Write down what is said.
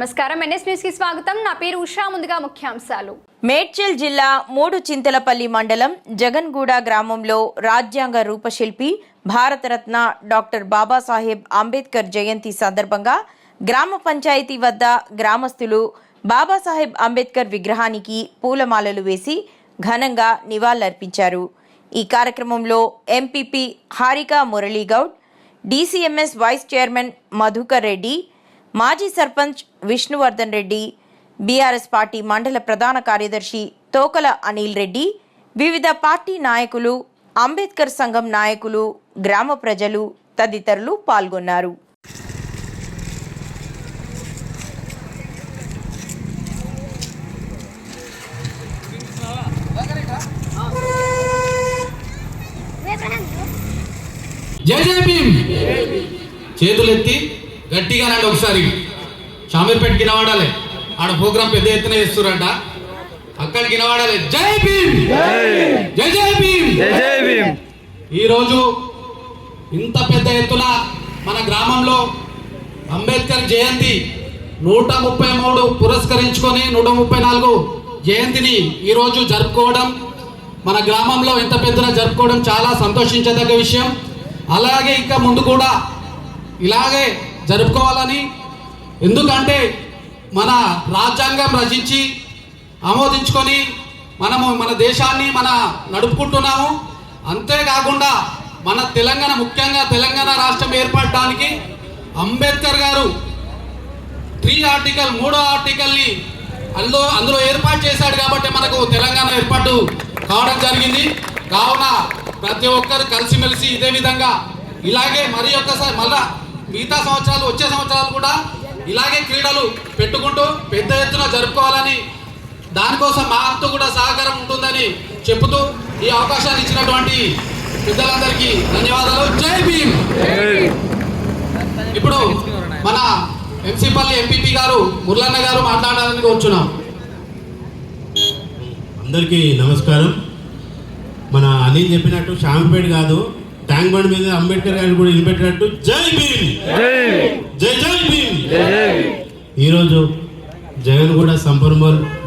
నమస్కారం. ఎన్ఎస్ న్యూస్కి స్వాగతం. నా పేరు ఉషా. ముందుగా ముఖ్యాంశాలు. మేడ్చల్ జిల్లా మూడు చింతలపల్లి మండలం జగన్గూడ గ్రామంలో రాజ్యాంగ రూపశిల్పి భారతరత్న డాక్టర్ బాబాసాహెబ్ అంబేద్కర్ జయంతి సందర్భంగా గ్రామ పంచాయతీ వద్ద గ్రామస్తులు బాబాసాహెబ్ అంబేద్కర్ విగ్రహానికి పూలమాలలు వేసి ఘనంగా నివాళులర్పించారు. ఈ కార్యక్రమంలో MPP Harika Murali Goud DCMS vice chairman Madhukar Reddy మాజీ సర్పంచ్ విష్ణువర్ధన్ రెడ్డి బీఆర్ఎస్ పార్టీ మండల ప్రధాన కార్యదర్శి తోకల అనిల్ రెడ్డి వివిధ పార్టీ నాయకులు అంబేద్కర్ సంఘం నాయకులు గ్రామ ప్రజలు తదితరులు పాల్గొన్నారు. చేతులెత్తి. గట్టిగా రండి ఒకసారి. షామీర్పేటకి వినవాడాలి ఆడ ప్రోగ్రామ్ పెద్ద ఎత్తున చేస్తురంట అక్కడికి వినవాడాలి జై భీమ్! జై జై భీమ్! జై జై భీమ్! ఈరోజు ఇంత పెద్ద ఎత్తున మన గ్రామంలో అంబేద్కర్ జయంతి నూట ముప్పై మూడు పురస్కరించుకొని నూట ముప్పై నాలుగు జయంతిని ఈరోజు జరుపుకోవడం మన గ్రామంలో ఇంత పెద్దన జరుపుకోవడం చాలా సంతోషించదగ్గ విషయం. అలాగే ఇంకా ముందు కూడా ఇలాగే జరుపుకోవాలని. ఎందుకంటే మన రాజ్యాంగం రచించి ఆమోదించుకొని మనము మన దేశాన్ని మన నడుపుకుంటున్నాము. అంతేకాకుండా మన తెలంగాణ ముఖ్యంగా తెలంగాణ రాష్ట్రం ఏర్పడటానికి అంబేద్కర్ గారు త్రీ ఆర్టికల్ మూడో ఆర్టికల్ని అందులో అందులో ఏర్పాటు చేశాడు కాబట్టి మనకు తెలంగాణ ఏర్పాటు కావడం జరిగింది. కావున ప్రతి ఒక్కరు కలిసిమెలిసి ఇదే విధంగా ఇలాగే మరి ఒక్కసారి మళ్ళా మిగతా సంవత్సరాలు వచ్చే సంవత్సరాలు కూడా ఇలాగే క్రీడలు పెట్టుకుంటూ పెద్ద ఎత్తున జరుపుకోవాలని దానికోసం మా కూడా సహకారం ఉంటుందని చెబుతూ ఈ అవకాశాన్ని ఇచ్చినటువంటి పెద్దలందరికీ ధన్యవాదాలు. జై భీమ్! ఇప్పుడు మన ఎంసీపల్లి ఎంపీపీ గారు మురళన్న గారు మాట్లాడాలని కూర్చున్నాం అందరికీ నమస్కారం. మన అనిల్ చెప్పినట్టు శాంపేట్ కాదు ట్యాంక్ బండ్ మీద అంబేద్కర్ గారు కూడా నిలబెట్టినట్టు. జై భీమ్! జై జై భీమ్! ఈరోజు